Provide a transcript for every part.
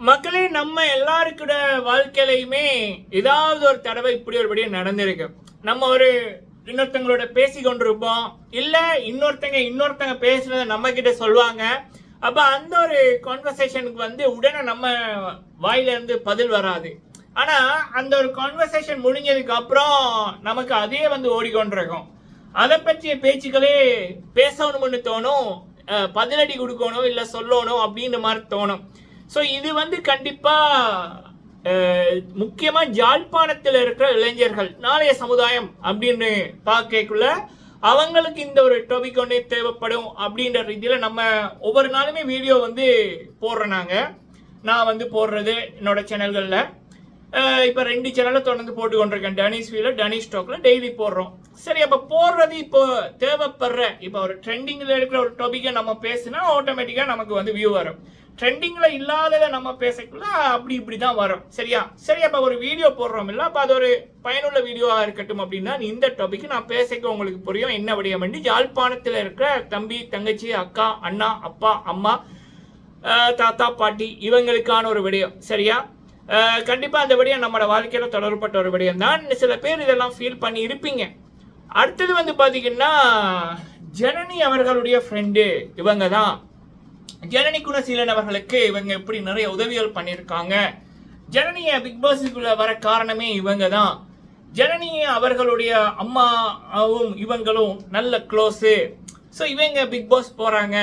மக்களே நம்ம எல்லாருக்கூட வாழ்க்கையிலையுமே ஏதாவது ஒரு தடவை இப்படி ஒரு படியே நடந்திருக்கு. நம்ம ஒரு இன்னொருத்தங்களோட பேசி கொண்டிருப்போம். இல்ல இன்னொருத்தங்க இன்னொருத்தங்க பேசுறத நம்ம கிட்ட சொல்லுவாங்க. அப்ப அந்த ஒரு கான்வர்சேஷனுக்கு வந்து உடனே நம்ம வாயில இருந்து பதில் வராது. ஆனா அந்த ஒரு கான்வர்சேஷன் முடிஞ்சதுக்கு அப்புறம் நமக்கு அதே வந்து ஓடிக்கொண்டிருக்கும். அதை பற்றிய பேச்சுக்களே பேசணும்னு தோணும் பதிலடி கொடுக்கணும் இல்லை சொல்லணும் அப்படின்ற மாதிரி தோணும். ஸோ இது வந்து கண்டிப்பாக முக்கியமாக ஜாழ்ப்பாணத்தில் இருக்கிற இளைஞர்கள் நாளைய சமுதாயம் அப்படின்னு பார்க்கக்குள்ள அவங்களுக்கு இந்த ஒரு டாபிக் ஒன்றே தேவைப்படும் அப்படின்ற ரீதியில் நம்ம ஒவ்வொரு நாளுமே வீடியோ வந்து போடுறோம் நாங்கள் நான் வந்து போடுறது என்னோட சேனல்களில் இப்போ ரெண்டு சேனலை தொடர்ந்து போட்டு கொண்டிருக்கேன். டனிஸ் வீல டனிஸ் ஸ்டாக்ல டெய்லி போடுறோம். சரி அப்போ போடுறது இப்போ தேவைப்படுற இப்போ ஒரு ட்ரெண்டிங்கில் இருக்கிற ஒரு டாபிக்கை நம்ம பேசினா ஆட்டோமேட்டிக்காக நமக்கு வந்து வியூ வரும். ட்ரெண்டிங்கில் இல்லாததை நம்ம பேசக்குள்ள அப்படி இப்படி தான் வரும். சரியா? சரி அப்போ ஒரு வீடியோ போடுறோம் இல்லை அப்போ அது ஒரு பயனுள்ள வீடியோவாக இருக்கட்டும் அப்படின்னா இந்த டாபிக் நான் பேசிக்க உங்களுக்கு புரியும். என்ன விடயம் வேண்டி யாழ்ப்பாணத்தில் இருக்கிற தம்பி தங்கச்சி அக்கா அண்ணா அப்பா அம்மா தாத்தா பாட்டி இவங்களுக்கான ஒரு விடயம் சரியா? கண்டிப்பாக அந்த விடயம் நம்மளோட வாழ்க்கையில் தொடர்பட்ட ஒரு விடயம் தான். சில பேர் இதெல்லாம் ஃபீல் பண்ணி இருப்பீங்க. அடுத்தது வந்து பார்த்தீங்கன்னா ஜனனி அவர்களுடைய ஃப்ரெண்டு இவங்க தான் ஜனனி குணசீலன் அவர்களுக்கு இவங்க எப்படி நிறைய உதவிகள் பண்ணியிருக்காங்க. ஜனனிய பிக் பாஸுக்குள்ள வர காரணமே இவங்க தான் ஜனனி அவர்களுடைய அம்மாவும் இவங்களும் நல்ல க்ளோஸு ஸோ இவங்க பிக் பாஸ் போறாங்க.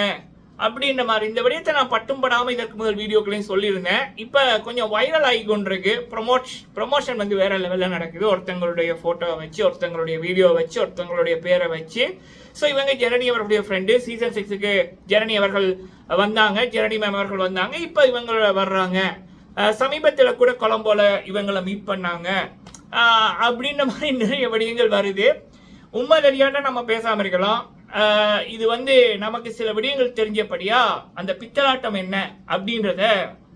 அப்படின்ற மாதிரி. இந்த விடயத்தை நான் பட்டும் படாமல் இதற்கு முதல் வீடியோக்களையும் சொல்லியிருந்தேன். இப்போ கொஞ்சம் வைரல் ஆகி கொண்டிருக்கு. ப்ரொமோட் ப்ரொமோஷன் வந்து வேற லெவலில் நடக்குது. ஒருத்தங்களுடைய ஃபோட்டோவை வச்சு ஒருத்தங்களுடைய வீடியோவை வச்சு ஒருத்தங்களுடைய பேரை வச்சு. ஸோ இவங்க ஜெரனி அவர்களுடைய ஃப்ரெண்டு சீசன் சிக்ஸுக்கு ஜெரனி அவர்கள் வந்தாங்க. ஜெரனி மேம் அவர்கள் வந்தாங்க. இப்போ இவங்க வர்றாங்க. சமீபத்தில் கூட கொலம்போல இவங்களை மீட் பண்ணாங்க. அப்படின்ற மாதிரி நிறைய விடயங்கள் வருது. உண்மை தெரியாட்ட நம்ம பேசாமல் இருக்கலாம். இது வந்து நமக்கு சில விடயங்கள் தெரிஞ்சபடியா அந்த பித்தலாட்டம் என்ன அப்படின்றத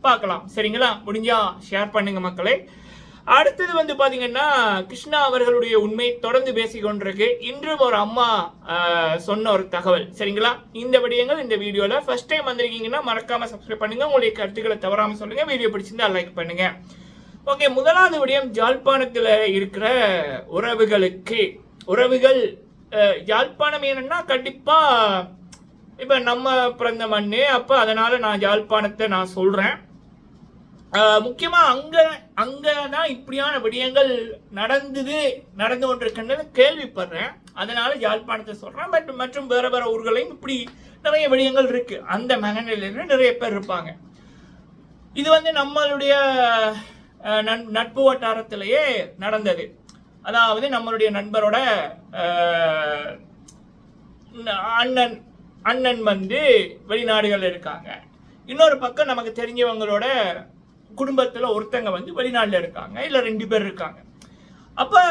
பார்க்கலாம். சரிங்களா? முடிஞ்சா ஷேர் பண்ணுங்க மக்களே. அடுத்தது வந்து பாத்தீங்கன்னா கிருஷ்ணா அவர்களுடைய உண்மை தொடர்ந்து பேசிக்கொண்டிருக்கு. இன்றும் ஒரு அம்மா சொன்ன ஒரு தகவல். சரிங்களா? இந்த விடயங்கள் இந்த வீடியோல ஃபர்ஸ்ட் டைம் வந்திருக்கீங்கன்னா மறக்காம சப்ஸ்கிரைப் பண்ணுங்க. உங்களுடைய கருத்துக்களை தவறாம சொல்லுங்க. வீடியோ பிடிச்சிருந்தா லைக் பண்ணுங்க. ஓகே முதலாவது விடயம் ஜாழ்ப்பாணத்தில் இருக்கிற உறவுகளுக்கு உறவுகள் யாழ்ப்பாணம் என்னன்னா கண்டிப்பா இப்ப நம்ம பிறந்த மண்ணு அப்ப அதனால நான் யாழ்ப்பாணத்தை நான் சொல்றேன். முக்கியமாக முக்கியமா அங்க அங்கதான் இப்படியான விடயங்கள் நடந்தது நடந்து கொண்டிருக்கின்றது கேள்விப்படுறேன். அதனால யாழ்ப்பாணத்தை சொல்றேன். பட் மற்றும் வேற வேற ஊர்களையும் இப்படி நிறைய விடயங்கள் இருக்கு. அந்த மனநிலையில நிறைய பேர் இருப்பாங்க. இது வந்து நம்மளுடைய நன்- நட்பு வட்டாரத்திலேயே நடந்தது. அதாவது நம்மளுடைய நண்பரோட அண்ணன் அண்ணன் வந்து வெளிநாடுகள் இருக்காங்க. இன்னொரு பக்கம் நமக்கு தெரிஞ்சவங்களோட குடும்பத்தில் ஒருத்தங்க வந்து வெளிநாட்டில் இருக்காங்க இல்லை ரெண்டு பேர் இருக்காங்க. அப்போ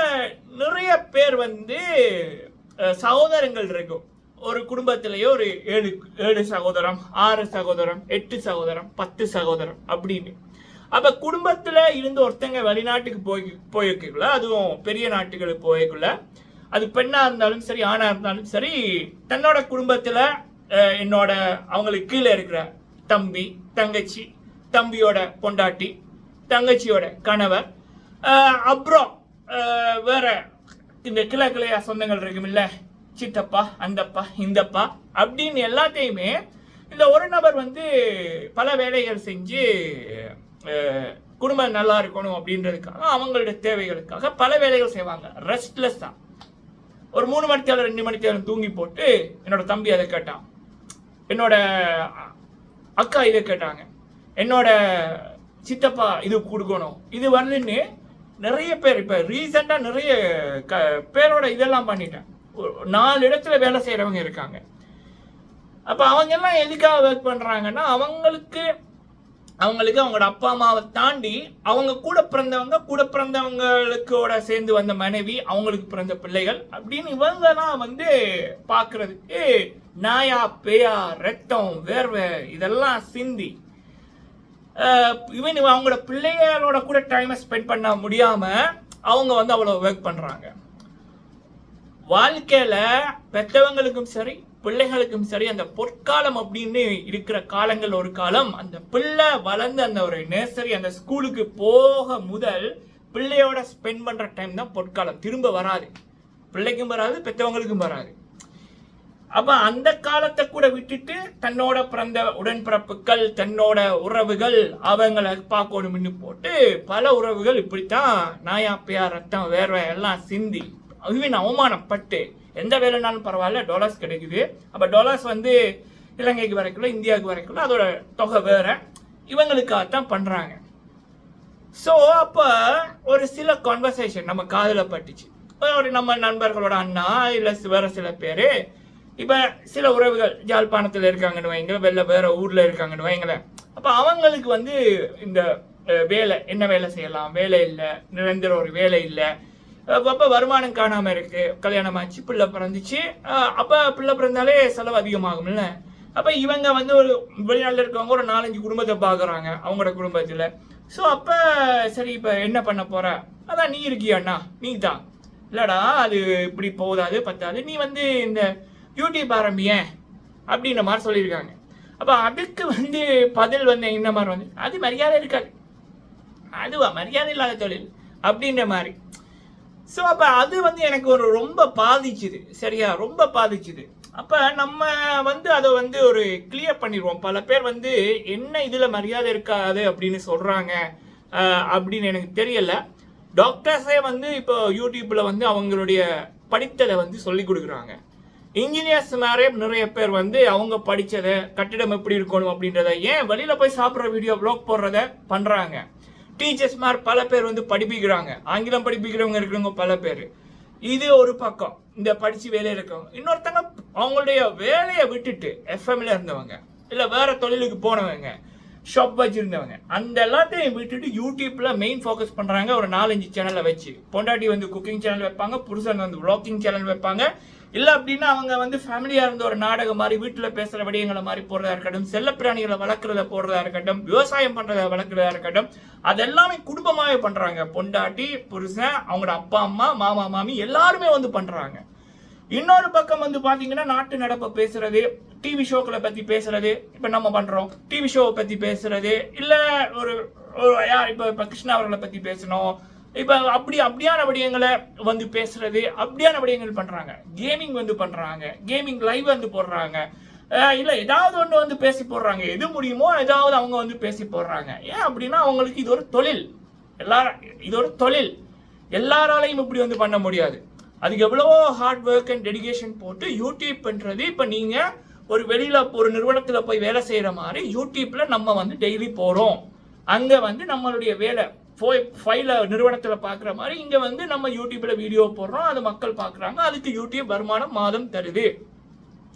நிறைய பேர் வந்து சகோதரங்கள் இருக்கும். ஒரு குடும்பத்திலேயே ஒரு ஏழு ஏழு சகோதரம் ஆறு சகோதரம் எட்டு சகோதரம் பத்து சகோதரம் அப்படின்னு. அப்போ குடும்பத்தில் இருந்து ஒருத்தங்க வெளிநாட்டுக்கு போய் போயிருக்குள்ள அதுவும் பெரிய நாட்டுகளுக்கு போய்க்குள்ள அது பெண்ணாக இருந்தாலும் சரி ஆணாக இருந்தாலும் சரி தன்னோட குடும்பத்தில் என்னோட அவங்களுக்கு கீழே இருக்கிற தம்பி தங்கச்சி தம்பியோட பொண்டாட்டி தங்கச்சியோட கணவர் அப்புறம் வேற இந்த கிளை கிளையா சொந்தங்கள் இருக்குமில்ல சித்தப்பா அந்தப்பா இந்தப்பா அப்படின்னு எல்லாத்தையுமே இந்த ஒரு நபர் வந்து பல வேலைகள் செஞ்சு குடும்பம் நல்லா இருக்கணும் அப்படின்றதுக்காக அவங்களுடைய தேவைகளுக்காக பல வேலைகள் செய்வாங்க. ரெஸ்ட்லெஸ் தான் ஒரு மூணு மணி தேவை ரெண்டு மணி தேவை தூங்கி போட்டு என்னோட தம்பி அதை கேட்டான். என்னோட அக்கா இதை கேட்டாங்க. என்னோட சித்தப்பா இது கொடுக்கணும். இது வந்துன்னு நிறைய பேர் இப்போ ரீசெண்டாக நிறைய க பேரோட இதெல்லாம் பண்ணிட்டேன். நாலு இடத்துல வேலை செய்கிறவங்க இருக்காங்க. அப்போ அவங்க எல்லாம் எதுக்காக ஒர்க் பண்ணுறாங்கன்னா அவங்களுக்கு அவங்களுக்கு அவங்களோட அப்பா அம்மாவை தாண்டி அவங்க கூட பிறந்தவங்க கூட பிறந்தவங்களுக்கோட சேர்ந்து வந்த மனைவி அவங்களுக்கு பிறந்த பிள்ளைகள் அப்படின்னு இவங்கலாம் வந்து பார்க்கறதுக்கு நாயா பேயா ரத்தம் வேர்வை இதெல்லாம் சிந்தி. இவன் அவங்களோட பிள்ளைகளோட கூட டைமை ஸ்பெண்ட் பண்ண முடியாம அவங்க வந்து அவ்வளோ ஒர்க் பண்ணுறாங்க வாழ்க்கையில் பெற்றவங்களுக்கும் சரி பிள்ளைகளுக்கும் சரி அந்த பொற்காலம் அப்படின்னு இருக்கிற காலங்கள் ஒரு காலம் அந்த பிள்ளை வளர்ந்து அந்த ஒரு நர்சரி அந்த ஸ்கூலுக்கு போக முதல் பிள்ளையோட ஸ்பெண்ட் பண்ற டைம் தான் பொற்காலம். திரும்ப வராது. பிள்ளைக்கும் வராது பெற்றவங்களுக்கும் வராது. அப்ப அந்த காலத்தை கூட விட்டுட்டு தன்னோட பிறந்த உடன்பிறப்புகள் தன்னோட உறவுகள் அவங்கள பார்க்கணும்னு போட்டு பல உறவுகள் இப்படித்தான் நாயாப்பையா ரத்தம் வேர்வை எல்லாம் சிந்தி இவன் அவமானப்பட்டு எந்த வேலைனாலும் பரவாயில்ல டாலர்ஸ் கிடைக்குது. அப்போ டாலர்ஸ் வந்து இலங்கைக்கு வரைக்குள்ள இந்தியாவுக்கு வரைக்குள்ள அதோட தொகை வேற. இவங்களுக்காகத்தான் பண்ணுறாங்க ஸோ அப்போ ஒரு சில கான்வர்சேஷன் நம்ம காதில் பட்டுச்சு. ஒரு நம்ம நண்பர்களோட அண்ணா இல்லை வேறு சில பேர் இப்போ சில உறவுகள் ஜாழ்ப்பாணத்தில் இருக்காங்கன்னு வைங்க வெளில வேறு ஊரில் இருக்காங்கன்னு வைங்களேன். அப்போ அவங்களுக்கு வந்து இந்த வேலை என்ன வேலை செய்யலாம்? வேலை இல்லை நிரந்தர ஒரு வேலை இல்லை. அப்போ வருமானம் காணாமல் இருக்கு. கல்யாணம் ஆச்சு பிள்ளை பிறந்துச்சு. அப்போ பிள்ளை பிறந்தாலே செலவு அதிகமாகும்ல அப்போ இவங்க வந்து ஒரு வெளிநாட்டில் இருக்கவங்க ஒரு நாலஞ்சு குடும்பத்தை பார்க்குறாங்க அவங்களோட குடும்பத்தில். ஸோ அப்போ சரி இப்போ என்ன பண்ண போற? அதான் நீ இருக்கியாண்ணா நீ தான். இல்லடா அது இப்படி போதாது பத்தாது. நீ வந்து இந்த யூடியூப் ஆரம்பியேன் அப்படின்ற மாதிரி சொல்லியிருக்காங்க. அப்போ அதுக்கு வந்து பதில் வந்து என்ன மாதிரி வந்து அது மரியாதை இருக்காது. அதுவா மரியாதை இல்லாத தொழில் அப்படின்ற மாதிரி. ஸோ அப்போ அது வந்து எனக்கு ஒரு ரொம்ப பாதிச்சுது. சரியா? ரொம்ப பாதிச்சுது. அப்போ நம்ம வந்து அதை வந்து ஒரு கிளியர் பண்ணிடுவோம். பல பேர் வந்து என்ன இதில் மரியாதை இருக்காது அப்படின்னு சொல்கிறாங்க அப்படின்னு எனக்கு தெரியல. டாக்டர்ஸே வந்து இப்போ யூடியூப்பில் வந்து அவங்களுடைய படித்ததை வந்து சொல்லி கொடுக்குறாங்க. இன்ஜினியர்ஸ் மேரே நிறைய பேர் வந்து அவங்க படித்ததை கட்டிடம் எப்படி இருக்கணும் அப்படின்றத ஏன் வெளியில் போய் சாப்பிட்ற வீடியோ ப்ளாக் போடுறத பண்ணுறாங்க டீச்சர்ஸ் மாதிரி பல பேர் வந்து படிப்பிக்கிறாங்க. ஆங்கிலம் படிப்பிக்கிறவங்க இருக்கிறவங்க பல பேர். இது ஒரு பக்கம். இந்த படித்து வேலையில் இருக்கவங்க. இன்னொருத்தங்க அவங்களுடைய வேலையை விட்டுட்டு எஃப்எம்ல இருந்தவங்க. இல்லை வேற தொழிலுக்கு போனவங்க. ஷாப் வச்சுருந்தவங்க. அந்த எல்லாத்தையும் விட்டுட்டு யூடியூப்பில் மெயின் ஃபோக்கஸ் பண்ணுறாங்க ஒரு நாலஞ்சு சேனலை வச்சு. பொண்டாட்டி வந்து குக்கிங் சேனல் வைப்பாங்க. புருஷன் வந்து vlogging சேனல் வைப்பாங்க. இல்ல அப்படின்னா அவங்க வந்து ஃபேமிலியா இருந்த ஒரு நாடகம் மாதிரி வீட்டுல பேசுற விடயங்களை மாதிரி போடுறதா இருக்கட்டும் செல்லப்பிராணிகளை வளர்க்குறத போடுறதா இருக்கட்டும் விவசாயம் பண்ணுறத வளர்க்குறதா இருக்கட்டும் அதெல்லாமே குடும்பமாவே பண்றாங்க. பொண்டாட்டி புருஷன் அவங்களோட அப்பா அம்மா மாமா மாமி எல்லாருமே வந்து பண்றாங்க. இன்னொரு பக்கம் வந்து பாத்தீங்கன்னா நாட்டு நடப்பை பேசுறது டிவி ஷோக்களை பத்தி பேசுறது இப்ப நம்ம பண்றோம். டிவி ஷோவை பத்தி பேசுறது இல்ல ஒரு ஒரு யார் இப்ப இப்ப கிருஷ்ணா அவர்களை பத்தி பேசணும் இப்போ அப்படி அப்படியான விடயங்களை வந்து பேசுறது அப்படியான விடயங்கள் பண்றாங்க. கேமிங் வந்து பண்றாங்க. கேமிங் லைவ் வந்து போடுறாங்க. இல்லை ஏதாவது ஒன்று வந்து பேசி போடுறாங்க. எது முடியுமோ ஏதாவது அவங்க வந்து பேசி போடுறாங்க. ஏன் அப்படின்னா அவங்களுக்கு இது ஒரு தொழில். எல்லாரும் இது ஒரு தொழில். எல்லாராலையும் இப்படி வந்து பண்ண முடியாது. அதுக்கு எவ்வளவோ ஹார்ட் ஒர்க் அண்ட் டெடிகேஷன் போட்டு யூடியூப் பண்ணுறது இப்போ நீங்கள் ஒரு வெளியில் ஒரு நிறுவனத்தில் போய் வேலை செய்கிற மாதிரி யூடியூப்பில் நம்ம வந்து டெய்லி போகிறோம் அங்கே வந்து நம்மளுடைய வேலை ஃபைல நிறுவனத்தில் பார்க்குற மாதிரி இங்கே வந்து நம்ம யூடியூப்பில் வீடியோ போடுறோம். அது மக்கள் பார்க்குறாங்க அதுக்கு யூடியூப் வருமானம் மாதம் தருது.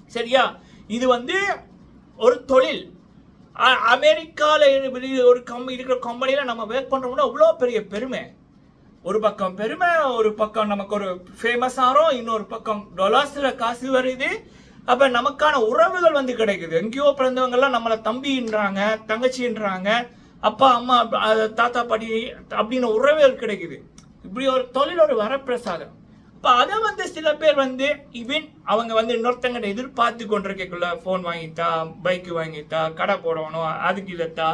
சரியா? இது வந்து ஒரு தொழில். அ- ஒரு கம் இருக்கிற கம்பெனியில் நம்ம ஒர்க் பண்ணுறோம்னா அவ்வளோ பெரிய பெருமை. ஒரு பக்கம் பெருமை ஒரு பக்கம் நமக்கு ஒரு ஃபேமஸ் ஆகிறோம் இன்னொரு பக்கம் டொலாஸில் காசு வருது. அப்போ நமக்கான உறவுகள் வந்து கிடைக்குது. எங்கேயோ பிறந்தவங்கெல்லாம் நம்மளை தம்பின்றாங்க தங்கச்சின்றாங்க. அப்பா அம்மா தாத்தா பாட்டி அப்படின்னு உறவுகள் கிடைக்குது. இப்படி ஒரு தொழில் ஒரு வரப்பிரசாதம். இப்போ அதை வந்து சில பேர் வந்து இவன் அவங்க வந்து இன்னொருத்தங்கிட்ட எதிர்பார்த்து கொண்டிருக்கக்குள்ள ஃபோன் வாங்கித்தா பைக்கு வாங்கித்தா கடை போடணும் அதுக்கு இதைத்தா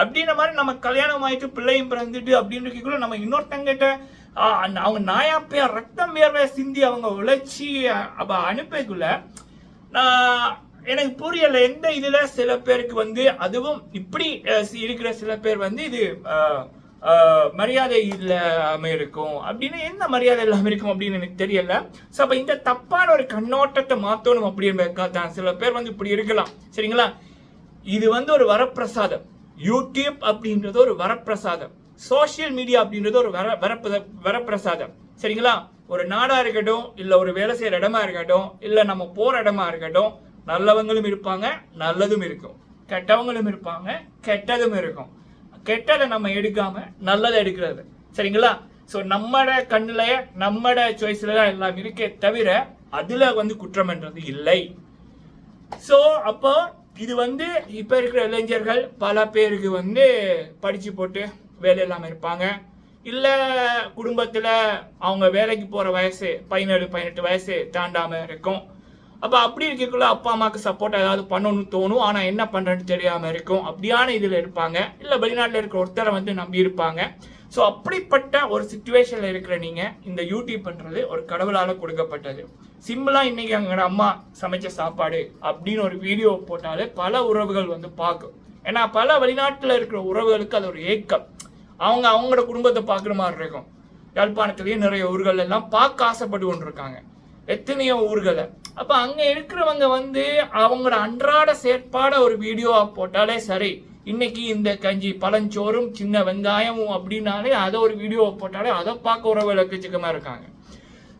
அப்படின்ற மாதிரி நம்ம கல்யாணம் ஆயிட்டு பிள்ளையும் பிறந்துட்டு அப்படின்னு இருக்கக்குள்ள நம்ம இன்னொருத்தங்கிட்ட அவங்க நாயாப்பையா ரத்தம் வேர்வை சிந்தி அவங்க உழைச்சி அப்போ அனுப்பக்குள்ள நான் எனக்கு புரியல எந்த இதுல சில பேருக்கு வந்து அதுவும் இப்படி இருக்கிற சில பேர் வந்து இது மரியாதை இல்லாம இருக்கும் அப்படின்னு என்ன மரியாதை இல்லாம இருக்கும் அப்படின்னு எனக்கு தெரியல. ஸோ அப்ப இந்த தப்பான ஒரு கண்ணோட்டத்தை மாத்தணும் அப்படின்னு தான் சில பேர் வந்து இப்படி இருக்கலாம். சரிங்களா? இது வந்து ஒரு வரப்பிரசாதம். யூடியூப் அப்படின்றது ஒரு வரப்பிரசாதம். சோஷியல் மீடியா அப்படின்றது ஒரு வர வரப்பிர- வரப்பிரசாதம். சரிங்களா? ஒரு நாடா இருக்கட்டும் இல்ல ஒரு வேலை செய்யற இடமா இருக்கட்டும் இல்ல நம்ம போற இடமா இருக்கட்டும் நல்லவங்களும் இருப்பாங்க நல்லதும் இருக்கும். கெட்டவங்களும் இருப்பாங்க கெட்டதும் இருக்கும். கெட்டதை நம்ம எடுக்காம நல்லதை எடுக்கிறது. சரிங்களா? ஸோ நம்மட கண்ணிலேயே நம்மட சாய்ஸ்ல தான் எல்லாம் இருக்கே தவிர அதுல வந்து குற்றம்ன்றது இல்லை. ஸோ அப்போ இது வந்து இப்போ இருக்கிற இளைஞர்கள் பல பேருக்கு வந்து படித்து போட்டு வேலை இல்லாமல் இருப்பாங்க. இல்லை குடும்பத்தில் அவங்க வேலைக்கு போகிற வயசு பதினேழு பதினெட்டு வயசு தாண்டாமல் இருக்கும். அப்போ அப்படி இருக்கக்குள்ள அப்பா அம்மாவுக்கு சப்போர்ட் ஏதாவது பண்ணணும்னு தோணும். ஆனால் என்ன பண்ணுறேன்னு தெரியாமல் இருக்கும். அப்படியான இதில் இருப்பாங்க. இல்லை வெளிநாட்டில் இருக்கிற ஒருத்தரை வந்து நம்பி இருப்பாங்க. ஸோ அப்படிப்பட்ட ஒரு சுச்சுவேஷனில் இருக்கிற நீங்கள் இந்த யூடியூப் பண்ணுறது ஒரு கடவுளால் கொடுக்கப்பட்டது. சிம்பிளாக இன்றைக்கி எங்களோட அம்மா சமைச்ச சாப்பாடு அப்படின்னு ஒரு வீடியோ போட்டாலே பல உறவுகள் வந்து பார்க்கும். ஏன்னா பல வெளிநாட்டில் இருக்கிற உறவுகளுக்கு அது ஒரு ஏக்கம். அவங்க அவங்களோட குடும்பத்தை பார்க்குற மாதிரி இருக்கும். யாழ்ப்பாணத்துலேயே நிறைய ஊர்கள் எல்லாம் பார்க்க ஆசைப்பட்டு கொண்டிருக்காங்க. எத்தனையோ ஊர்களை. அப்போ அங்கே இருக்கிறவங்க வந்து அவங்களோட அன்றாட செயற்பாட ஒரு வீடியோவா போட்டாலே சரி. இன்னைக்கு இந்த கஞ்சி பழஞ்சோறும் சின்ன வெங்காயமும் அப்படின்னாலே அதை ஒரு வீடியோவை போட்டாலே அதை பார்க்க உறவு எக்கச்சக்கமாக இருக்காங்க.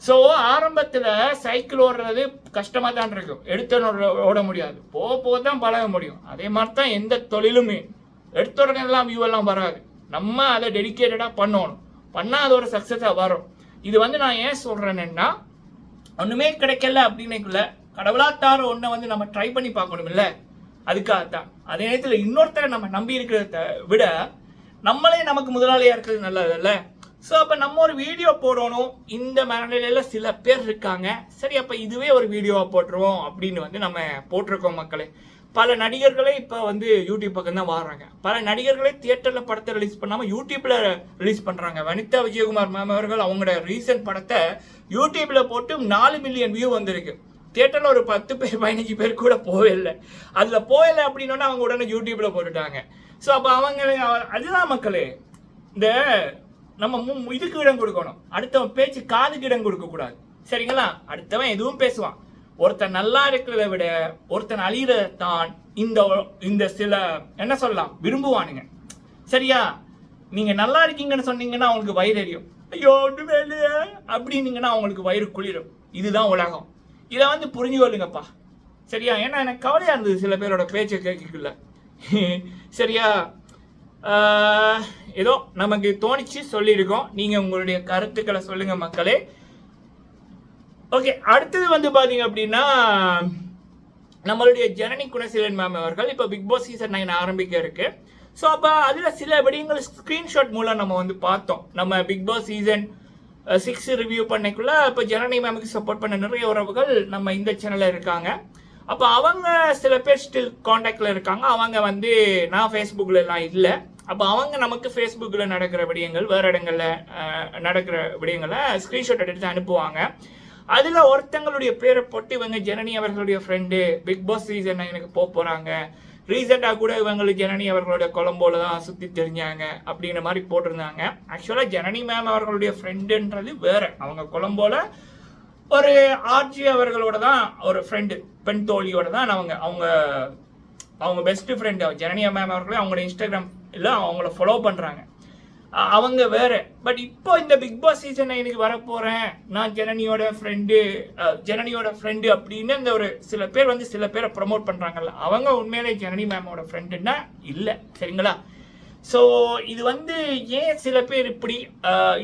ஸோ ஆரம்பத்தில் சைக்கிள் ஓடுறது கஷ்டமாக தான் இருக்கும் எடுத்த ஓட- முடியாது. போக போக தான் பழக முடியும். அதே மாதிரி தான் எந்த தொழிலுமே. எடுத்தோடனெல்லாம் வியூ எல்லாம் வராது. நம்ம அதை டெடிக்கேட்டடாக பண்ணணும். பண்ணால் அது ஒரு சக்ஸஸாக வரும். இது வந்து நான் ஏன் சொல்கிறேன்னா ஒன்றுமே கிடைக்கல அப்படின்னுக்குள்ள கடவுளாத்தார ஒன்றை வந்து நம்ம ட்ரை பண்ணி பார்க்கணுமில்ல அதுக்காகத்தான். அதே நேரத்தில் இன்னொருத்தரை நம்ம நம்பி இருக்கிறத விட நம்மளே நமக்கு முதலாளியாக இருக்கிறது நல்லதில்ல. ஸோ அப்போ நம்ம ஒரு வீடியோ போடணும். இந்த மரநிலையில் சில பேர் இருக்காங்க. சரி அப்போ இதுவே ஒரு வீடியோவை போட்டுருவோம் அப்படின்னு வந்து நம்ம போட்டிருக்கோம் மக்களே. பல நடிகர்களே இப்போ வந்து யூடியூப் பக்கம் தான் வாடுறாங்க பல நடிகர்களே தியேட்டரில் படத்தை ரிலீஸ் பண்ணாமல் யூடியூப்பில் ரிலீஸ் பண்ணுறாங்க வனிதா விஜயகுமார் மேம் அவர்கள் அவங்களோட ரீசன்ட் படத்தை யூடியூப்பில் போட்டு நாலு மில்லியன் வியூ வந்திருக்கு. தியேட்டரில் ஒரு பத்து பேர் பதினஞ்சு பேர் கூட போவே இல்லை. அதில் போகலை அப்படின்னோன்னா அவங்க உடனே யூடியூப்பில் போட்டுட்டாங்க. ஸோ அப்போ அவங்க அதுதான் மக்களே இந்த நம்ம மு- இதுக்கு இடம் கொடுக்கணும். அடுத்தவன் பேச்சு காதுக்கு இடம் கொடுக்கக்கூடாது. சரிங்களா? அடுத்தவன் எதுவும் பேசுவான். ஒருத்தன் நல்லா இருக்கிறத விட ஒருத்தன் அழியிற தான் இந்த இந்த சில என்ன சொல்லலாம் விரும்புவானுங்க. சரியா? நீங்க நல்லா இருக்கீங்கன்னு சொன்னீங்கன்னா அவங்களுக்கு வயிறு எரியும். ஐயோ ஒன்றுமே இல்லையே அப்படின்னீங்கன்னா அவங்களுக்கு வயிறு குளிரும். இதுதான் உலகம். இதை வந்து புரிஞ்சு கொள்ளுங்கப்பா. சரியா? ஏன்னா எனக்கு கவலையா இருந்தது சில பேரோட பேச்சை கேட்கல சரியா? ஏதோ நமக்கு தோணிச்சு சொல்லியிருக்கோம். நீங்க உங்களுடைய கருத்துக்களை சொல்லுங்க மக்களே. ஓகே அடுத்தது வந்து பாத்தீங்க அப்படின்னா நம்மளுடைய ஜனனி குணசீலன் மேம் அவர்கள் இப்போ பிக் பாஸ் சீசன் நைன் ஆரம்பிக்க இருக்கு. ஸோ அப்போ அதில் சில விடயங்கள் ஸ்க்ரீன்ஷாட் மூலம் நம்ம வந்து பார்த்தோம். நம்ம Bigg Boss season six review பண்ணக்குள்ள இப்போ ஜனனி மேமுக்கு சப்போர்ட் பண்ண நிறைய உறவுகள் நம்ம இந்த சேனலில் இருக்காங்க. அப்போ அவங்க சில பேர் ஸ்டில் காண்டாக்டில் இருக்காங்க. அவங்க வந்து நான் ஃபேஸ்புக்கில் எல்லாம் இல்லை. அப்போ அவங்க நமக்கு ஃபேஸ்புக்கில் நடக்கிற விடயங்கள் வேறு இடங்களில் நடக்கிற விடயங்களை ஸ்க்ரீன்ஷாட் எடுத்து அனுப்புவாங்க. அதுல ஒருத்தங்களுடைய பேரை போட்டு இவங்க ஜனனி அவர்களுடைய ஃப்ரெண்டு பிக் பாஸ் சீசன் எனக்கு போக போறாங்க. ரீசெண்டாக கூட இவங்களுக்கு ஜனனி அவர்களுடைய கொலம்போல தான் சுற்றி தெரிஞ்சாங்க அப்படிங்கிற மாதிரி போட்டிருந்தாங்க. ஆக்சுவலாக ஜனனி மேம் அவர்களுடைய ஃப்ரெண்டுன்றது வேறு. அவங்க கொலம்போல ஒரு ஆர்ஜி அவர்களோட தான் ஒரு ஃப்ரெண்டு பெண் தோழியோட தான் அவங்க அவங்க அவங்க பெஸ்ட் ஃப்ரெண்டு ஜனனியா மேம் அவர்களே அவங்களோட இன்ஸ்டாகிராம் இல்லை அவங்கள ஃபாலோ பண்ணுறாங்க அவங்க வேற. பட் இப்போ இந்த பிக் பாஸ் சீசன் எனக்கு வரப்போறேன். நான் ஜனனியோட ஃப்ரெண்டு ஜனனியோட ஃப்ரெண்டு அப்படின்னு இந்த ஒரு சில பேர் வந்து சில பேரை ப்ரமோட் பண்றாங்கல்ல. அவங்க உண்மையிலே ஜனனி மேமோட ஃப்ரெண்டுன்னா இல்லை. சரிங்களா? ஸோ இது வந்து ஏன் சில பேர் இப்படி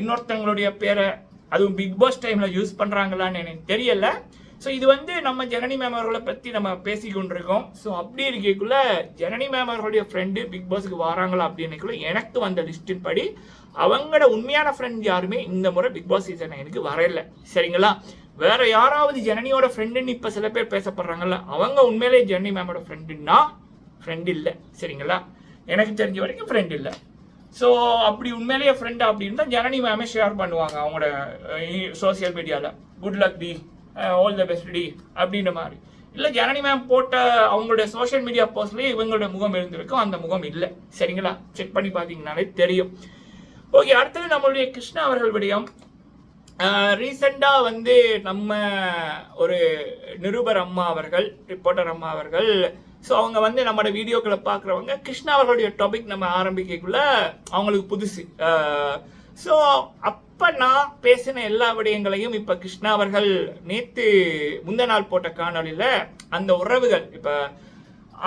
இன்னொருத்தவங்களுடைய பேரை அதுவும் பிக் பாஸ் டைம்ல யூஸ் பண்றாங்களான்னு எனக்கு தெரியல. ஸோ இது வந்து நம்ம ஜனனி மேம் அவர்களை பற்றி நம்ம பேசி கொண்டிருக்கோம் ஸோ அப்படி இருக்கக்குள்ள ஜனனி மேம் அவர்களுடைய ஃப்ரெண்டு பிக் பாஸுக்கு வராங்களா அப்படின்னுக்குள்ள எனக்கு வந்த லிஸ்டின் படி அவங்களோட உண்மையான ஃப்ரெண்ட் யாருமே இந்த முறை பிக் பாஸ் சீசன் எனக்கு வரல சரிங்களா? வேற யாராவது ஜனனியோட ஃப்ரெண்டுன்னு இப்போ சில பேர் பேசப்படுறாங்கல்ல அவங்க உண்மையிலே ஜனனி மேமோட ஃப்ரெண்டுன்னா ஃப்ரெண்ட் இல்லை. சரிங்களா? எனக்கு தெரிஞ்ச வரைக்கும் ஃப்ரெண்ட் இல்லை. ஸோ அப்படி உண்மையிலேயே ஃப்ரெண்ட் அப்படின்னு தான் ஜனனி மேமே ஷேர் பண்ணுவாங்க அவங்களோட சோசியல் மீடியாவில் குட் லக் டி ஆல் த பெஸ்ட் டி அப்படின்ற மாதிரி. இல்லை ஜனனி மேம் போட்ட அவங்களுடைய சோஷியல் மீடியா போஸ்ட்லேயே இவங்களோட முகம் இருந்திருக்கும் அந்த முகம் இல்லை. சரிங்களா? செக் பண்ணி பார்த்தீங்கன்னாலே தெரியும். ஓகே அடுத்தது நம்மளுடைய கிருஷ்ணா அவர்கள் விடயம். ரீசெண்டாக வந்து நம்ம ஒரு நிருபர் அம்மா அவர்கள் ரிப்போர்ட்டர் அம்மா அவர்கள். ஸோ அவங்க வந்து நம்மளோட வீடியோக்களை பார்க்குறவங்க. கிருஷ்ணா அவர்களுடைய டாபிக் நம்ம ஆரம்பிக்கக்குள்ள அவங்களுக்கு புதுசு. ஸோ அப் இப்போ நான் பேசின எல்லா விடயங்களையும் இப்போ கிருஷ்ணா அவர்கள் நேற்று முந்த நாள் போட்ட காணொளியில் அந்த உறவுகள் இப்போ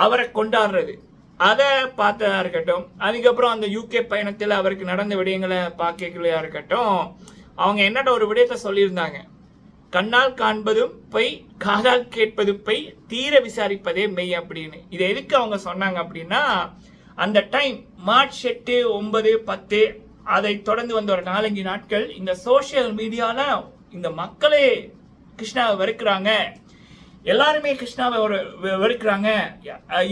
அவரை கொண்டாடுறது. அதை பார்த்ததா இருக்கட்டும் அதுக்கப்புறம் அந்த யூகே பயணத்தில் அவருக்கு நடந்த விடயங்களை பார்க்கலையா இருக்கட்டும் அவங்க என்னட்ட ஒரு விடயத்தை சொல்லியிருந்தாங்க. கண்ணால் காண்பதும் பொய் காதால் கேட்பதும் பொய் தீர விசாரிப்பதே மெய் அப்படின்னு. இதை எதுக்கு அவங்க சொன்னாங்க அப்படின்னா அந்த டைம் மார்ச் எட்டு ஒன்பது பத்து அதை தொடர்ந்து வந்த ஒரு நாலஞ்சு நாட்கள் இந்த சோஷியல் மீடியால இந்த மக்களே கிருஷ்ணாவை வெறுக்கிறாங்க. எல்லாருமே கிருஷ்ணாவை ஒரு வெறுக்கிறாங்க.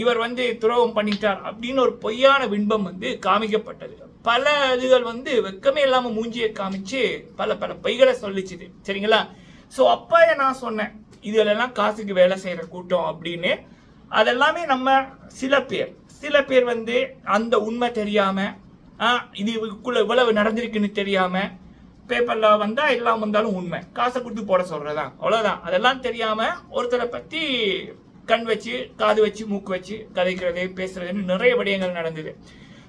இவர் வந்து துரோகம் பண்ணிட்டார் அப்படின்னு ஒரு பொய்யான பின்பம் வந்து காமிக்கப்பட்டது. பல இதுகள் வந்து வெக்கமே இல்லாம மூஞ்சியை காமிச்சு பல பல பொய்களை சொல்லிச்சுது. சரிங்களா? ஸோ அப்போ நான் சொன்னேன் இதுலெல்லாம் காசுக்கு வேலை செய்யற கூட்டம் அப்படின்னு. அதெல்லாமே நம்ம சில பேர் சில பேர் வந்து அந்த உண்மை தெரியாம இது இதுக்குள்ள இவ்வளவு நடந்திருக்குன்னு தெரியாம பேப்பர்ல வந்தா எல்லாம் வந்தாலும் உண்மை. காசை கொடுத்து போட சொல்றதா? அவ்வளவுதான். அதெல்லாம் தெரியாம ஒருத்தரை பத்தி கண் வச்சு காது வச்சு மூக்கு வச்சு கதைக்கிறது பேசுறதுன்னு நிறைய விடயங்கள் நடந்தது.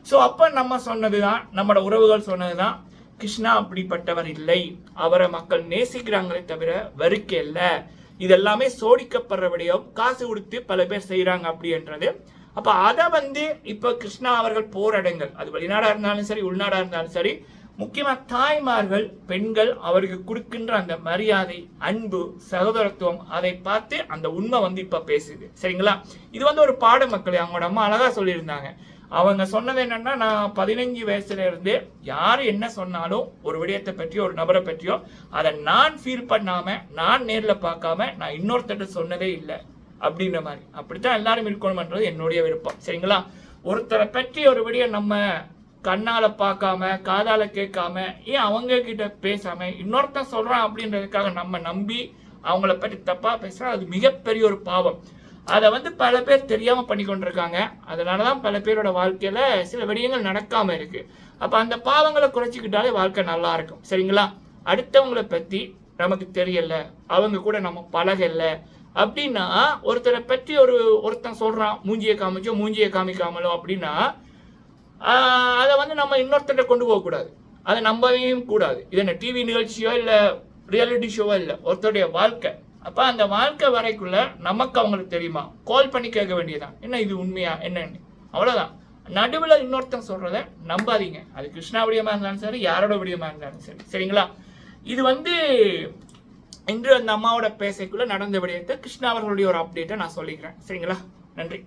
ஸோ அப்போ நம்ம சொன்னதுதான் நம்மளோட உறவுகள் சொன்னதுதான் கிருஷ்ணா அப்படிப்பட்டவர் இல்லை. அவரை மக்கள் நேசிக்கிறாங்களே தவிர வெறுக்க இல்லை. இதெல்லாமே சோடிக்கப்படுற விடயம் காசு கொடுத்து பல பேர் செய்கிறாங்க அப்படின்றது அப்ப அதை வந்து இப்ப கிருஷ்ணா அவர்கள் போராடங்கள். அது வெளிநாடா இருந்தாலும் சரி உள்நாடா இருந்தாலும் சரி முக்கியமாக தாய்மார்கள் பெண்கள் அவருக்கு கொடுக்கின்ற அந்த மரியாதை அன்பு சகோதரத்துவம் அதை பார்த்து அந்த உண்மை வந்து இப்ப பேசுது. சரிங்களா? இது வந்து ஒரு பாட மக்களே அவங்களோட அம்மா அழகா சொல்லியிருந்தாங்க. அவங்க சொன்னது என்னன்னா நான் பதினஞ்சு வயசுல இருந்து யார் என்ன சொன்னாலும் ஒரு விடயத்தை பற்றியோ ஒரு நபரை பற்றியோ அதை நான் ஃபீல் பண்ணாம நான் நேரில் பார்க்காம நான் இன்னொருத்தட்ட சொன்னதே இல்லை. அப்படின்ற மாதிரி. அப்படித்தான் எல்லாரும் இருக்கணும்ன்றது என்னுடைய விருப்பம். சரிங்களா? ஒருத்தரை பற்றி ஒரு விடிய நம்ம கண்ணால பார்க்காம காதால கேட்காம ஏன் அவங்க கிட்ட பேசாம இன்னொருத்தன் சொல்றான் அப்படின்றதுக்காக நம்ம நம்பி அவங்கள பற்றி தப்பா பேசுறா அது மிகப்பெரிய ஒரு பாவம். அதை வந்து பல பேர் தெரியாம பண்ணி கொண்டிருக்காங்க அதனாலதான் பல பேரோட வாழ்க்கையில சில விடயங்கள் நடக்காம இருக்கு. அப்ப அந்த பாவங்களை குறைச்சிக்கிட்டாலே வாழ்க்கை நல்லா இருக்கும். சரிங்களா? அடுத்தவங்களை பத்தி நமக்கு தெரியல. அவங்க கூட நம்ம பழகல. அப்படின்னா ஒருத்தரை பற்றி ஒரு ஒருத்தன் சொல்கிறான் மூஞ்சியை காமிச்சோ மூஞ்சியை காமிக்காமலோ அப்படின்னா அதை வந்து நம்ம இன்னொருத்தர்கிட்ட கொண்டு போகக்கூடாது அதை நம்பவும் கூடாது. இது என்ன டிவி நிகழ்ச்சியோ இல்லை ரியாலிட்டி ஷோவோ இல்லை ஒருத்தருடைய வாழ்க்கை. அப்போ அந்த வாழ்க்கை வரைக்குள்ள நமக்கு அவங்களுக்கு தெரியுமா? கால் பண்ணி கேட்க வேண்டியதான் என்ன இது உண்மையா? என்னன்னு. அவ்வளோதான் நடுவில் இன்னொருத்தன் சொல்கிறத நம்பாதீங்க. அது கிருஷ்ணா விடியமாக இருந்தாலும் சரி யாரோட விடியமாக இருந்தாலும் சரி. சரிங்களா? இது வந்து இன்று அந்த அம்மாவோட பேசைக்குள்ள நடந்த விடயத்தை கிருஷ்ணா அவர்களுடைய ஒரு அப்டேட்டை நான் சொல்லிக்கிறேன். சரிங்களா? நன்றி.